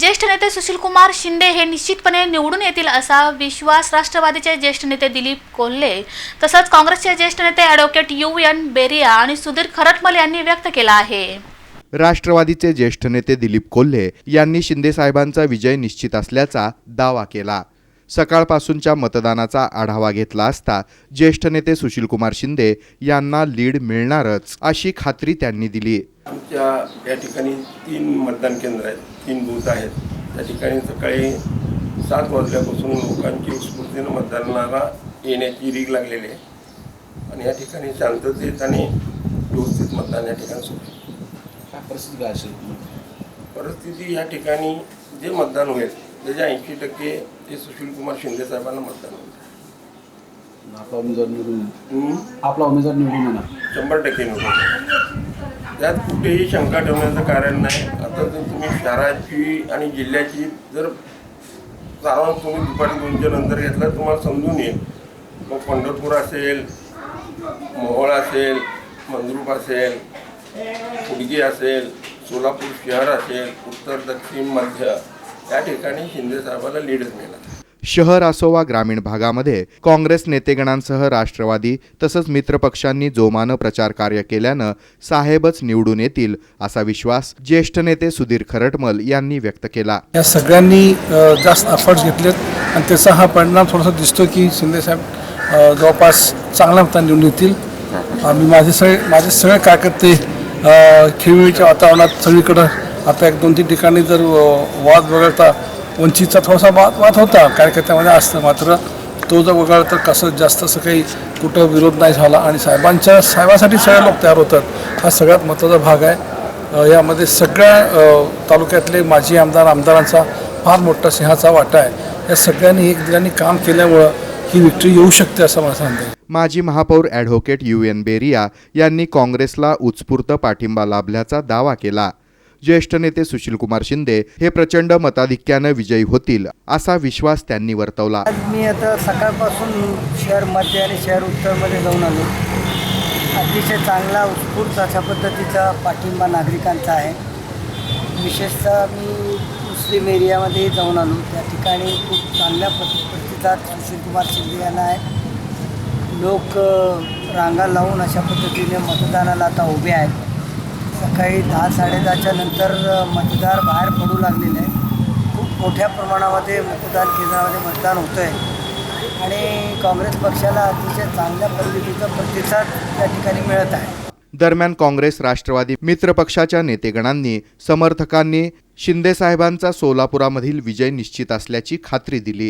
ज्येष्ठ नेते सुशीलकुमार शिंदे हे निश्चितपणे निवडून येतील असा विश्वास राष्ट्रवादीचे ज्येष्ठ नेते दिलीप कोल्हे तसंच काँग्रेसचे ज्येष्ठ नेते ॲडव्होकेट यू एन बेरिया आणि सुधीर खरटमल यांनी व्यक्त केला आहे. राष्ट्रवादीचे ज्येष्ठ नेते दिलीप कोल्हे यांनी शिंदे साहेबांचा विजय निश्चित असल्याचा दावा केला. सकाळपासूनच्या मतदानाचा आढावा घेतला असता ज्येष्ठ नेते सुशीलकुमार शिंदे यांना लीड मिळणारच अशी खात्री त्यांनी दिली. आमच्या या ठिकाणी तीन मतदान केंद्र आहेत तीन बूथ आहेत. त्या ठिकाणी सकाळी सात वाजल्यापासून लोकांची उत्स्फूर्तीनं मतदानाला येण्याची रीग लागलेली आहे. आणि या ठिकाणी शांततेत आणि व्यवस्थित मतदान या ठिकाणी सुरू. काय परिस्थिती काय असेल? परिस्थिती या ठिकाणी जे मतदान होईल त्याच्या ऐंशी टक्के ते सुशीलकुमार शिंदे साहेबांना मतदान होईल. आपला उमेदवार निवडून? आपला उमेदवार निवडून येणार. शंभर टक्के निवडून त्यात कुठेही शंका ठेवण्याचं कारण नाही. आता जर तुम्ही शहराची आणि जिल्ह्याची जर सारांश तुम्ही दुपारी दोनच्या नंतर घेतला तुम्हाला समजून येईल. मग पंढरपूर असेल मोहोळ असेल मंद्रुप असेल कुडगी असेल सोलापूर शहर असेल उत्तर दक्षिण मध्य या ठिकाणी शिंदे साहेबाला लीडच मिळाला शहर असो वा ग्रामीण भागामध्ये काँग्रेस नेतेगणांसह राष्ट्रवादी तसंच मित्रपक्षांनी जोमानं प्रचार कार्य केल्यानं साहेबच निवडून येतील असा विश्वास ज्येष्ठ नेते सुधीर खरटमल यांनी व्यक्त केला. या सगळ्यांनी जास्त एफर्ट्स घेतलेत आणि त्याचा हा परिणाम थोडासा दिसतो की शिंदेसाहेब जवळपास चांगल्या मताने निवडून येतील. आम्ही माझे सगळे माझे सगळे कार्यकर्ते अ, खेळीमेळीच्या वातावरणात सगळीकडं आता एक दोन तीन ठिकाणी जर वाद वगळता वंचितचा थोडासा वाद वाद होता कार्यकर्त्यामध्ये असतं. मात्र तो जर वगळला तर कसं जास्त असं काही कुठं विरोध नाही झाला. आणि साहेबांच्या साहेबासाठी सगळे लोक तयार होतात. हा सगळ्यात महत्त्वाचा भाग आहे. यामध्ये सगळ्या तालुक्यातले माजी आमदार आमदारांचा फार मोठा सिंहाचा वाटा आहे. या सगळ्यांनी एक दिलाने काम केल्यामुळं ही विक्ट्री येऊ शकते असं मला सांगते माजी महापौर ॲडव्होकेट यू एन बेरिया यांनी काँग्रेसला उत्स्फूर्त पाठिंबा लाभल्याचा दावा केला. ज्येष्ठ नेते सुशीलकुमार शिंदे हे प्रचंड मताधिक्यानं विजयी होतील असा विश्वास त्यांनी वर्तवला. आज मी आता सकाळपासून शहर मध्य आणि शहर उत्तरमध्ये जाऊन आलो. अतिशय चांगला उत्स्फूर्त अशा पद्धतीचा पाठिंबा नागरिकांचा आहे. विशेषतः मी मुस्लिम एरियामध्ये जाऊन आलो. त्या ठिकाणी खूप चांगल्या प्रतिसाद सुशीलकुमार शिंदे यांना आहे. लोक रांगा लावून अशा पद्धतीने मतदानाला आता उभे आहेत. सकाळी दहा साडेदहाच्या नंतर मतदार बाहेर पडू लागलेले आहेत. खूप मोठ्या प्रमाणामध्ये मतदान केंद्रामध्ये मतदान होतं आहे आणि काँग्रेस पक्षाला अतिशय चांगल्या पद्धतीचा प्रतिसाद त्या ठिकाणी मिळत आहे. दरम्यान काँग्रेस राष्ट्रवादी मित्रपक्षाच्या नेतेगणांनी समर्थकांनी शिंदेसाहेबांचा सोलापुरामधील विजय निश्चित असल्याची खात्री दिली.